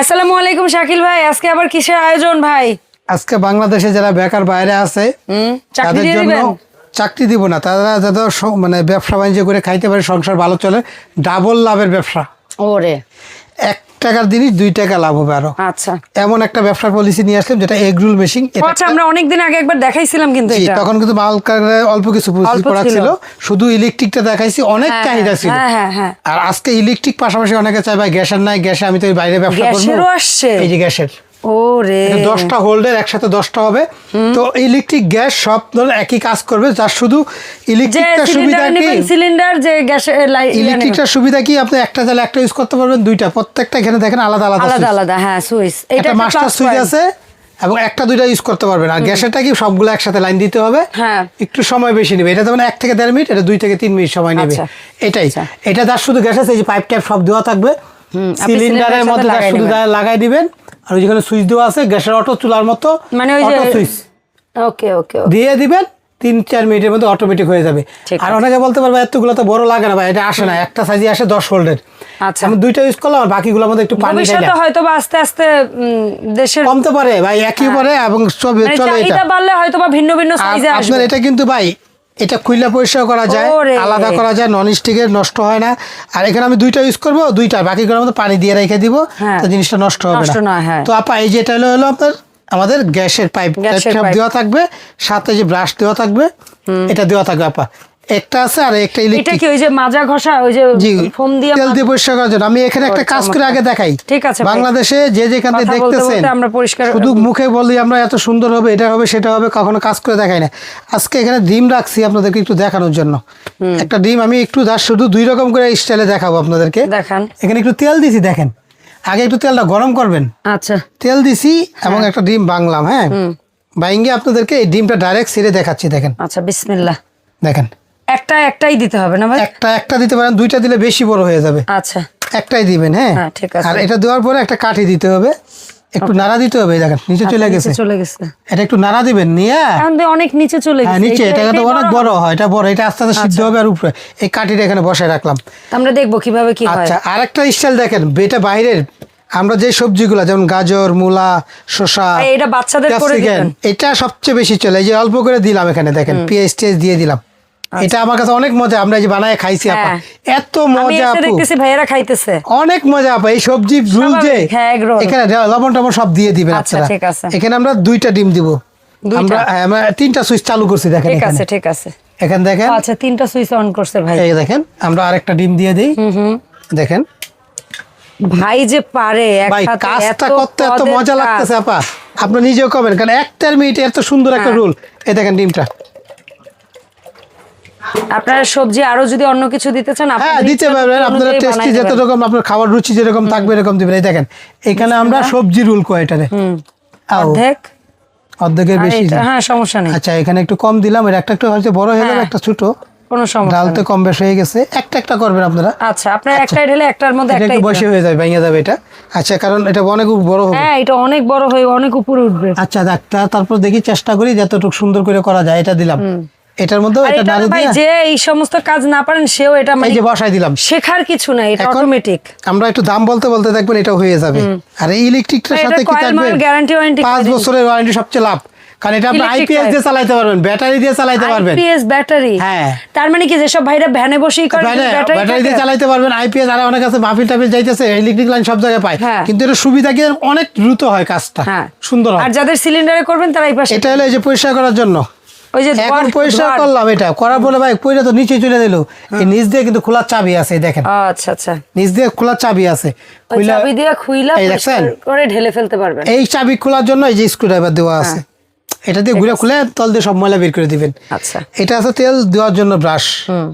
আসসালামু আলাইকুম শাকিল ভাই আজকে আবার কিসের আয়োজন ভাই? আজকে বাংলাদেশে যারা বেকার বাইরে আছে তাদের জন্য চাকরি দিব না। তারা যাতে মানে ব্যবসা বাণিজ্য করে খাইতে পারে সংসার ভালো চলে ডাবল লাভের ব্যবসা। ওরে। এক টাকার জিনিস দুই টাকা লাভ হবে আরও। আচ্ছা। এমন একটা ব্যবসার পলিসি নিয়ে আসলাম যেটা এগরুল মেশিন ও আচ্ছা আমরা অনেকদিন আগে একবার দেখাইছিলাম কিন্তু এটা। তখন কিন্তু মাল কারখানায় অল্প কিছু ছিল। ছিল। শুধু ইলেকট্রিকটা দেখাইছি অনেক হ্যাঁ, চাহিদা ছিল। হ্যাঁ হ্যাঁ হ্যাঁ। আর আজকে ইলেকট্রিক পাশাপাশি অনেকে চাই ভাই গ্যাসের নাই গ্যাসে আমি তো বাইরে ব্যবসা করব। এই যে গ্যাসের। ওরে। দশটা হোল্ডের একসাথে দশটা হবে। তো ইলেকট্রিক গ্যাস সব ধরনের একই কাজ করবে যার শুধু যে ইলেকট্রিকটার সুবিধা কি? সিলিন্ডার যে গ্যাসের লাই- ইয়ে নেবেন। ইলেকট্রিকটার সুবিধা কি? আপনি একটা চালে একটা ইউজ করতে পারবেন দুইটা। প্রত্যেকটা এখানে দেখেন আলাদা আলাদা আলাদা আলাদা হ্যাঁ সুইচ এটা মাস্টার সুইচ আছে এবং একটা দুইটা ইউজ করতে পারবেন। আর গ্যাসেরটা কি? সবগুলো একসাথে লাইন দিতে হবে। হ্যাঁ। একটু সময় বেশি নেবে। এটা যেমন এক থেকে দেড় মিনিট এটা দুই থেকে তিন মিনিট সময় নেবে। আচ্ছা। এটাই। আচ্ছা। এটা যার শুধু গ্যাস আছে এই যে পাইপ টাইপ সব দেওয়া থাকবে। সিলিন্ডারের মধ্যে যার শুধু লাগাই দিবেন আর যেখানে সুইচ দেওয়া আছে গ্যাসের অটো চুলার মতো মানে ওই যে অটো সুইচ। ওকে ওকে দিয়ে দিবেন তিন চার মিনিটের মধ্যে অটোমেটিক হয়ে যাবে। আর অনেকে বলতে পারবে এতগুলো তো বড় লাগে না ভাই এটা আসে না একটা সাইজে আসে দশ হোল্ডের আচ্ছা। আমি দুইটা ইউজ করলাম আর বাকিগুলোর মধ্যে একটু পানি খাইলাম হয়তো বা আস্তে আস্তে দেশের কমতে পারে ভাই একই পরে এবং সব মানে চলে এটা। বাড়লে হয়তো বা ভিন্ন ভিন্ন সাইজে আসবে। আপনার এটা কিন্তু ভাই এটা কুইলা পরিষ্কার করা যায় আলাদা করা যায় নন স্টিকের নষ্ট হয় না আর এখানে আমি দুইটা ইউজ করব দুইটা বাকি বাকিগুলোর মধ্যে পানি দিয়ে রেখে দিব হ্যাঁ। তো জিনিসটা নষ্ট হবে না হ্যাঁ। তো আপা এই যেটা হলো হলো আপনার আমাদের গ্যাসের পাইপ। দেওয়া থাকবে সাথে যে ব্রাশ দেওয়া থাকবে এটা দেওয়া থাকবে আপা একটা আছে আর একটা এটা ইলেকট্রিক কি ওই যে মাজা ঘষা ওই যে ফোম দিয়ে তেল দিয়ে পরিষ্কার করার জন্য। আমি এখানে একটা কাজ করে আগে দেখাই। ঠিক আছে বাংলাদেশে যে যেখান থেকে দেখতেছেন আমরা পরিষ্কার- শুধু মুখে বলি আমরা এত সুন্দর হবে এটা হবে সেটা হবে কখনো কাজ করে দেখাই না। আজকে এখানে ডিম রাখছি আপনাদেরকে একটু দেখানোর জন্য। একটা ডিম আমি একটু যার শুধু দুই রকম করে স্টাইলে দেখাবো আপনাদেরকে। দেখান। এখানে একটু তেল দিছি দেখেন। আগে একটু তেলটা গরম করবেন। আচ্ছা। তেল দিছি এবং একটা ডিম বাংলাম হ্যাঁ। বাইঙ্গে আপনাদেরকে এই ডিমটা ডাইরেক্ট ছিঁড়ে দেখাচ্ছি দেখেন। আচ্ছা বিসমিল্লাহ। দেখেন। একটা একটাই দিতে হবে না ভাই? একটা একটা দিতে পারেন দুইটা দিলে বেশি বড় হয়ে যাবে। আচ্ছা। একটাই দিবেন হ্যাঁ? হ্যাঁ, ঠিক আছে। আর এটা দেওয়ার পরে একটা কাঠি দিতে হবে। একটু নাড়া দিতে হবে দেখেন নিচে চলে আচ্ছা, গেছে। চলে গেছে। এটা একটু নাড়া দিবেন নিয়ে। এখন তো অনেক নিচে চলে হ্যাঁ গেছে। নিচে এটা কিন্তু অনেক বড় হয় এটা বড় এটা আস্তে আস্তে সিদ্ধ হবে আর উপরে। এই কাঠিটা এখানে বসায় রাখলাম। আমরা দেখব কীভাবে কি হয়। আচ্ছা আরেকটা স্টাইল দেখেন এটা বাইরের আমরা যে সবজিগুলো যেমন গাজর মূলা শসা এটা বাচ্চাদের করে দিবেন। এটা সবচেয়ে বেশি চলে। এই যে অল্প করে দিলাম এখানে দেখেন পেঁয়াজ টেজ দিয়ে দিলাম। এটা আমার কাছে অনেক মজা আমরা যে বানায় খাইছি আপা। আচ্ছা। হ্যাঁ। এত মজা আপু। দেখতেছি ভাইয়েরা খাইতেছে। অনেক মজা আপা এই সবজি যে হ্যাঁ। এখানে লবণ টবণ সব দিয়ে দিবেন আচ্ছা, আপনারা। ঠিক আছে। এখানে আমরা দুইটা ডিম দিব। আমরা হ্যাঁ, আমরা তিনটা সুইচ চালু করছি দেখেন ঠিক আছে ঠিক আছে। এখানে দেখেন। আচ্ছা তিনটা সুইচ অন করছে ভাই। এই দেখেন আমরা আরেকটা ডিম দিয়ে দিই। দেখেন। ভাই যে পারে কাজটা করতে এত মজা লাগতেছে আপা। আপনি নিজেও কবেন কারণ একটার মিনিটে এত সুন্দর একটা। রুল। এই দেখেন ডিমটা। আপনারা সবজি আরও যদি অন্য কিছু দিতে চান হ্যাঁ দিতে পারবেন। আপনারা টেস্টি যত রকম আপনার খাবার রুচি যেরকম থাকবে এরকম দিবেন। এই দেখেন এখানে আমরা সবজি রুল কয় এটারে অর্ধেক? অর্ধেকের বেশি। হ্যাঁ সমস্যা নেই। আচ্ছা এখানে একটু কম দিলাম এর একটা একটু হয়তো বড় হয়ে যাবে হ্যাঁ। একটা ছোট। কোনো সমস্যা ডাল তো কম বেশ হয়ে গেছে একটা একটা করবেন আপনারা। আচ্ছা আপনার একটাই ঢেলে একটার মধ্যে এটা একটাই একটু বসে হয়ে যাবে ভেঙে যাবে এটা। আচ্ছা কারণ এটা অনেক বড় হবে। হ্যাঁ এটা অনেক বড় হয়ে অনেক উপরে উঠবে। আচ্ছা ডাক্তার তারপর দেখি চেষ্টা করি যতটুকু সুন্দর করে করা যায় এটা দিলাম। এটার মধ্যে এটা নাড়ি দিয়ে? যে এই সমস্ত কাজ না পারেন সেও এটা এই মানে যে বসাই দিলাম। শেখার কিছু নাই এটা অটোমেটিক আমরা একটু দাম বলতে বলতে দেখবেন এটা হয়ে যাবে। আর এই ইলেকট্রিকটার সাথে কি থাকবে? warranty পাঁচ করে বছরের ওয়ারেন্টি সবচেয়ে লাভ। কারণ এটা আপনি আইপিএস দিয়ে চালাতে পারবেন ব্যাটারি দিয়ে চালাতে পারবেন। আইপিএস ব্যাটারি হ্যাঁ। তার মানে কি যেসব ভাইরা ভ্যানে বসেই করে ব্যাটারি ব্যাটারি দিয়ে চালাতে পারবেন আইপিএস আর অনেক আছে মাহফিল টাফিল যাইতেছে ইলেকট্রিক লাইন সব জায়গায় পায়। হ্যাঁ। কিন্তু এটা সুবিধা কি অনেক দ্রুত হয় কাজটা। হ্যাঁ। সুন্দর হয়। আর যাদের সিলিন্ডারে করবেন তারা এই পাশে এটা হলো এই যে পরিষ্কার করার জন্য। ওই যে এখন পরিষ্কার করলাম এটা। করার পরে ভাই পয়লা তো নিচে চলে দিল। এই নিচ দিয়ে কিন্তু খোলা চাবি আছে দেখেন। আচ্ছা আচ্ছা। নিচ দিয়ে চাবি আছে। চাবি দিয়ে খুইলা এই করে ঢেলে ফেলতে পারবেন। এই চাবি খোলার জন্য এই যে স্ক্রু ড্রাইভার দেওয়া আছে। এটা দিয়ে ঘুরে খুলে তল দিয়ে সব ময়লা বের করে দিবেন। আচ্ছা। এটা আছে তেল দেওয়ার জন্য ব্রাশ হুম।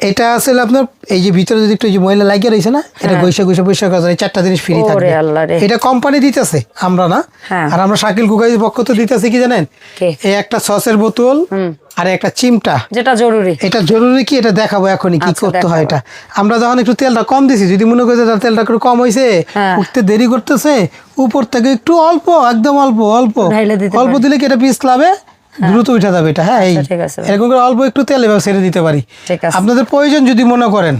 এটা আসলে আপনার এই যে ভিতরে যদি একটু যে ময়লা লাগিয়ে রয়েছে না এটা গৈসা গৈসা পরিষ্কার করা এই চারটা জিনিস ফ্রি থাকবে। এটা কোম্পানি দিতেছে আমরা না। হ্যাঁ। আর আমরা শাকিল কুকাইয়ের পক্ষ তো দিতেছি কি জানেন? এই একটা সসের বোতল আর একটা চিমটা। যেটা জরুরি। এটা জরুরি কি? এটা দেখাবো এখনই কি আচ্ছা, করতে হয় এটা। আমরা যখন একটু তেলটা কম দিছি যদি মনে করি তেলটা একটু কম হয়েছে হ্যাঁ। উঠতে দেরি করতেছে উপর থেকে একটু অল্প একদম অল্প অল্প। অল্প দিলে কি এটা পিছলাবে দ্রুত উঠে যাবে এটা। হ্যাঁ এই আচ্ছা, ঠিক আছে। এরকম করে অল্প একটু তেল এভাবে ছেড়ে দিতে পারি। ঠিক আছে। আপনাদের প্রয়োজন যদি মনে করেন।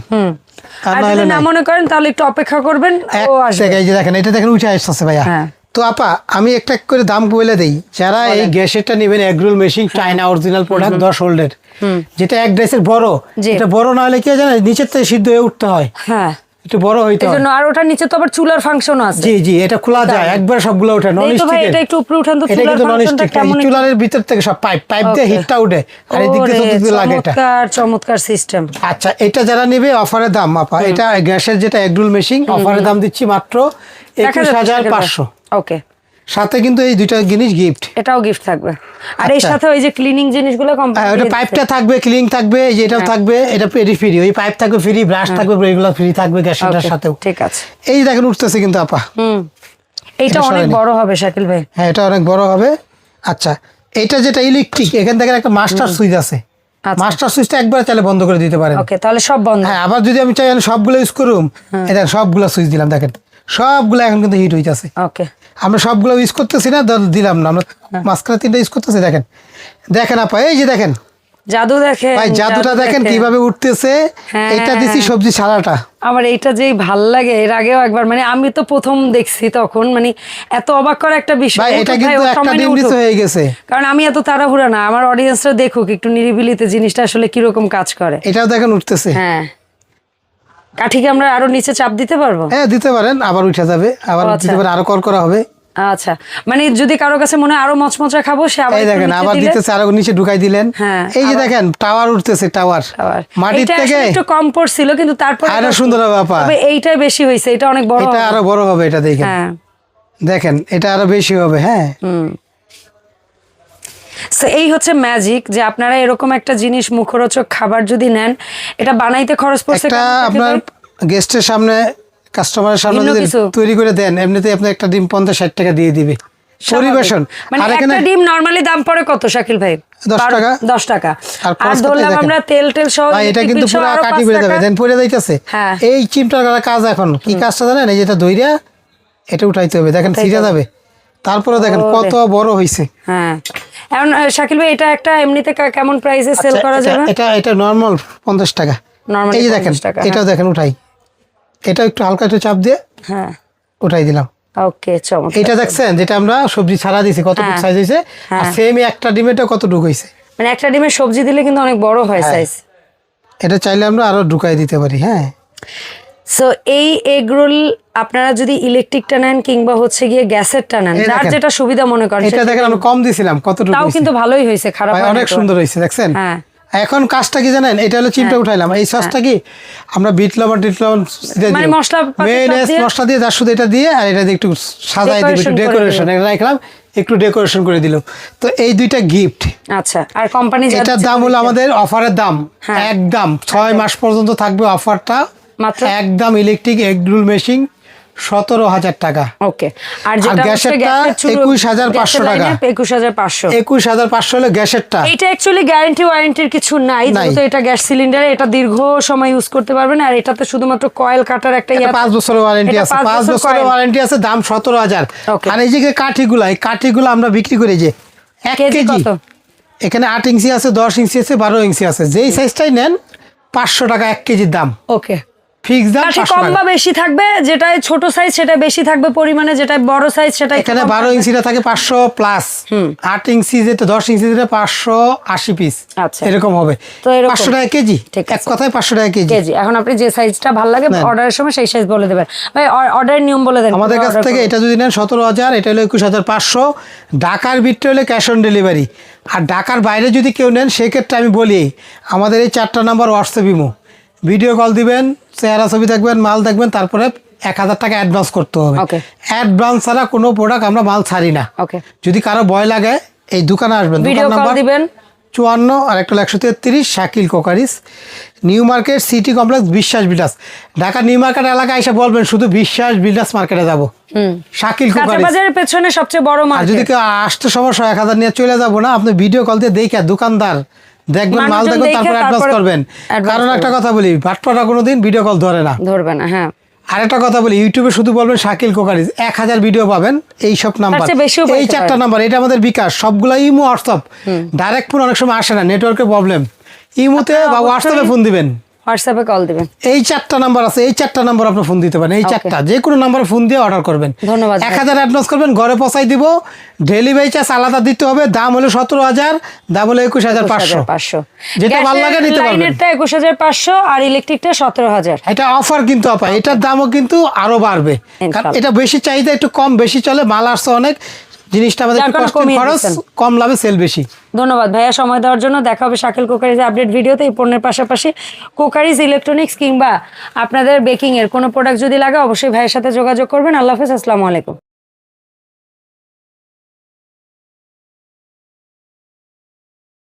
আর আর যদি না মনে করেন তাহলে একটু অপেক্ষা করবেন ও আসবে। যে দেখেন এটা দেখেন উঠে আসতেছে ভাইয়া। হ্যাঁ। তো আপা আমি একটা এক করে দাম বলে দেই। যারা এই গ্যাসেরটা নেবেন egg roll machine China original product দশ হোল্ডের যেটা এক ড্রেসের বড়। এটা বড় না হলে কি হয় জানেন নিচের থেকে সিদ্ধ হয়ে উঠতে হয়। হ্যাঁ। একটু বড় হইতে হয় আর ওটার নিচে তো আবার চুলার ফাংশনও আছে। জি জি এটা খোলা যায় একবার সবগুলো ওঠে নন এটা একটু উপরে উঠান তো চুলার ফাংশনটা কেমন চুলারের ভিতর থেকে সব পাইপ পাইপ দিয়ে হিটটা উঠে আর এদিক দিয়ে তো লাগে এটা। চমৎকার চমৎকার সিস্টেম আচ্ছা এটা যারা নেবে অফারের দাম আপা এটা গ্যাসের যেটা এগরোল মেশিন অফারের দাম দিচ্ছি মাত্র একুশ হাজার পাঁচশো। ওকে সাথে কিন্তু এই দুইটা জিনিস গিফট এটাও গিফট থাকবে। আর এর আচ্ছা। সাথে ওই যে ক্লিনিং জিনিসগুলো কোম্পানি ওটা পাইপটা থাকবে ক্লিন থাকবে এই যে এটাও হ্যাঁ। থাকবে এটা পেরি ফ্রি ওই পাইপ থাকবে ফ্রি ব্রাশ থাকবে এগুলো ফ্রি থাকবে গ্যাসের সাথেও। ঠিক আছে। এই দেখেন উঠতেছে কিন্তু আপা। হুম। এটা অনেক বড় হবে শাকিল ভাই। হ্যাঁ এটা অনেক বড় হবে। আচ্ছা এটা যেটা ইলেকট্রিক এখান থেকে একটা মাস্টার সুইচ আছে। মাস্টার সুইচটা একবার চাইলে বন্ধ করে দিতে পারেন। ওকে তাহলে সব বন্ধ। হ্যাঁ আবার যদি আমি চাই আমি সবগুলো ইউজ করুম। হ্যাঁ। এটা সবগুলো সুইচ দিলাম দেখেন। সবগুলো এখন কিন্তু হিট হইতেছে। ওকে আমরা সবগুলো ইউজ করতেছি না দিলাম না। আমরা হ্যাঁ। মাঝখানে তিনটা ইউজ করতেছি দেখেন। দেখেন আপা এই যে দেখেন। জাদু দেখে ভাই জাদুটা দেখেন কীভাবে উঠতেছে। হ্যাঁ। এটা দিছি সবজি ছাড়াটা আমার এইটা যেই ভালো লাগে এর আগেও একবার মানে আমি তো প্রথম দেখছি তখন মানে এত অবাক করা একটা বিষয়। এটা কিন্তু একটা ডিম উঠুক। হয়ে গেছে। কারণ আমি এত তাড়াহুড়া না আমার অডিয়েন্সরা দেখুক একটু নিরিবিলিতে জিনিসটা আসলে কীরকম কাজ করে। এটাও দেখেন উঠতেছে। হ্যাঁ। কাঠিকে আমরা আরও নিচে চাপ দিতে পারব? হ্যাঁ দিতে পারেন আবার উঠে যাবে আবার আচ্ছা। দিতে পারেন আরও কর করা হবে। আচ্ছা। মানে যদি কারও কাছে মনে আরও মচমচা খাব সে আবার দেখেন আবার দিতেছে আরও নিচে ঢুকাই দিলেন। হ্যাঁ, এই যে দেখেন টাওয়ার উঠতেছে টাওয়ার। মাটির থেকে একটু কম পড়ছিল কিন্তু তারপর আরও সুন্দর হবে আপা। তবে এইটাই বেশি হয়েছে এটা অনেক বড় এটা আরও বড় হবে এটা দেখেন। হ্যাঁ। দেখেন এটা আরও বেশি হবে হ্যাঁ। So, এই হচ্ছে ম্যাজিক যে আপনারা এরকম একটা জিনিস মুখরোচক খাবার যদি নেন এটা বানাইতে খরচ পড়ছে আপনার গেস্টের সামনে কাস্টমারের সামনে যদি তৈরি করে দেন এমনিতে আপনি একটা ডিম পঞ্চাশ ষাট টাকা দিয়ে দিবে। পরিবেশন। মানে একটা ডিম নরমালি দাম পড়ে কত শাকিল ভাই? দশ বারো- টাকা। দশ টাকা। আর ধরলাম আমরা তেল টেল সহ ভাই এটা কিন্তু পুরো কাটি যাবে দেন পড়ে যাইতেছে। হ্যাঁ। এই চিমটার কাজ এখন। কি কাজটা জানেন? এই যেটা দইরা এটা উঠাইতে হবে। দেখেন উঠাইতে যাবে। তারপরে দেখেন কত বড় হইছে। হ্যাঁ। এখন শাকিল ভাই এটা একটা এমনিতে কেমন প্রাইসে সেল আচ্ছা, করা এটা- যাবে? এটা এটা নর্মাল পঞ্চাশ টাকা। Normally এই যে দেখেন 50 এটাও দেখেন উঠাই। এটা একটু হালকা একটু চাপ দিয়ে হ্যাঁ। উঠাই দিলাম। ওকে চমৎকার এটা দেখছেন যেটা আমরা সবজি ছাড়া দিছি কতটুকু হ্যাঁ। সাইজ হয়েছে আর হ্যাঁ। সেম একটা ডিমেটা কতটুকু হয়েছে? মানে একটা ডিমের সবজি দিলে কিন্তু অনেক বড় হয় হ্যাঁ। সাইজ এটা চাইলে আমরা আরও ঢুকাই দিতে পারি হ্যাঁ। সো এই এগ রোল আপনারা যদি ইলেকট্রিকটা নেন কিংবা হচ্ছে গিয়ে গ্যাসেরটা নেন যার যেটা সুবিধা মনে করেন এটা দেখেন আমরা কম দিছিলাম কতটুকু তাও কিন্তু ভালোই হয়েছে খারাপ অনেক সুন্দর হয়েছে দেখছেন? হ্যাঁ। এখন কাজটা কি জানেন? এটা হলো চিমটা উঠাইলাম। এই সসটা কি? আমরা বিট লবণ টিট লবণ দিয়ে মানে দিয়ে? মশলা দিয়ে তার শুধু এটা দিয়ে আর এটা দিয়ে একটু সাজাই দিই একটু ডেকোরেশন এটা রাখলাম একটু ডেকোরেশন করে দিল। তো এই দুইটা গিফট আচ্ছা আর কোম্পানি এটার দাম হলো আমাদের অফারের দাম। হ্যাঁ। একদম ছয় মাস পর্যন্ত থাকবে অফারটা? একদম ইলেকট্রিক এগরুল মেশিন সতেরো হাজার টাকা। ওকে। আর গ্যাসেরটা গ্যাসের চুলো 21,500 টাকা। একুশ হাজার পাঁচশো। একুশ হাজার পাঁচশো হলো গ্যাসেরটা। এটা অ্যাকচুয়ালি গ্যারান্টি ওয়ারেন্টির কিছু নাই। যেহেতু এটা গ্যাস সিলিন্ডারে এটা দীর্ঘ সময় ইউজ করতে পারবেন আর এটাতে শুধুমাত্র কয়েল কাটার একটা পাঁচ বছরের ওয়ারেন্টি আছে। পাঁচ বছরের ওয়ারেন্টি আছে দাম সতেরো হাজার। আর এই যে কাঠিগুলা এই কাঠিগুলো আমরা বিক্রি করি যে এক কেজি কেজি। এখানে আট ইঞ্চি আছে দশ ইঞ্চি আছে বারো ইঞ্চি আছে। যেই সাইজটাই নেন পাঁচশো টাকা এক কেজির দাম। ওকে ফিক্স দাম কাঠি কম বা বেশি থাকবে ছোট সাইজ সেটা বেশি থাকবে পরিমাণে যেটা বড় সাইজ সেটা এখানে। ইঞ্চিটা থাকে পাঁচশো প্লাস ইঞ্চি যেটা ইঞ্চি যেটা পিস আচ্ছা। এরকম হবে। তো এরকম। পাঁচশো টাকা কেজি? এক। কথায় পাঁচশো টাকা কেজি। কেজি। এখন আপনি যে সাইজটা ভালো লাগে অর্ডারের সময় সেই সাইজ বলে দেবেন। ভাই অর্ডারের নিয়ম বলে দেন। আমাদের কাছ থেকে এটা যদি নেন সতেরো হাজার এটা হলো একুশ হাজার পাঁচশো। ঢাকার বিটটা হলে ক্যাশ অন ডেলিভারি আর ঢাকার বাইরে যদি কেউ নেন সেক্ষেত্রে আমি বলি আমাদের এই চারটা number WhatsApp imo video call দিবেন চেহারা ছবি দেখবেন মাল দেখবেন তারপরে এক হাজার টাকা অ্যাডভান্স করতে হবে। অ্যাডভান্স ছাড়া কোনো প্রোডাক্ট আমরা মাল ছাড়ি না। যদি কারও ভয় লাগে এই দোকানে আসবেন। ভিডিও কল দিবেন। চুয়ান্ন আর একটা একশো তেত্রিশ Shakil কোকারিস। New Market City Complex Biswas Bilas Dhaka new market এলাকায় এসে বলবেন শুধু বিশ্বাস বিলাস মার্কেটে যাব। শাকিল কাঁচা কোকারিস। বাজারের পেছনে সবচেয়ে বড় আর যদি কেউ আসতে সমস্যা এক হাজার নিয়ে চলে যাব না আপনি ভিডিও কল দিয়ে দেখে দোকানদার দেখবেন মাল দেখবেন তারপর অ্যাডভান্স করবেন। কারণ একটা কথা বলি ভাটপাটা কোনো দিন ভিডিও কল ধরে না। ধরবে না হ্যাঁ। আরেকটা কথা বলি ইউটিউবে শুধু বলবেন শাকিল কোকারিজ এক হাজার ভিডিও পাবেন এই সব নাম্বার এই চারটা নাম্বার এটা আমাদের বিকাশ সবগুলো ইমো হোয়াটসঅ্যাপ ডাইরেক্ট ফোন অনেক সময় আসে না নেটওয়ার্কের প্রবলেম ইমোতে বা হোয়াটসঅ্যাপে ফোন দিবেন। হোয়াটসঅ্যাপে কল দিবেন। এই চারটা নাম্বার আছে এই চারটা নাম্বার আপনি ফোন দিতে পারেন। এই চারটা যে কোনো নাম্বারে ফোন দিয়ে অর্ডার করবেন। ধন্যবাদ এক হাজার অ্যাডভান্স করবেন ঘরে পৌঁছাই দিব। ডেলিভারি চার্জ আলাদা দিতে হবে দাম হলো সতেরো হাজার দাম হলো একুশ হাজার পাঁচশো। পাঁচশো। যেটা ভালো লাগে নিতে পারবেন। লাইনেরটা একুশ হাজার পাঁচশো আর ইলেকট্রিকটা সতেরো হাজার। এটা অফার কিন্তু আপা এটার দামও কিন্তু আরও বাড়বে। কারণ এটা বেশি চাহিদা একটু কম বেশি চলে মাল আসছে অনেক। জিনিসটা আমাদের একটু খরচ কম লাভে সেল বেশি। ধন্যবাদ। ভাইয়া, সময় দেওয়ার জন্য দেখা হবে শাকিল কোকারিজ আপডেট ভিডিওতে। এই পণ্যের পাশাপাশি কোকারিজ ইলেকট্রনিক্স কিংবা আপনাদের বেকিংয়ের কোনো প্রোডাক্ট যদি লাগে, অবশ্যই ভাইয়ের সাথে যোগাযোগ করবেন। আল্লাহ হাফিজ, আসসালামু আলাইকুম।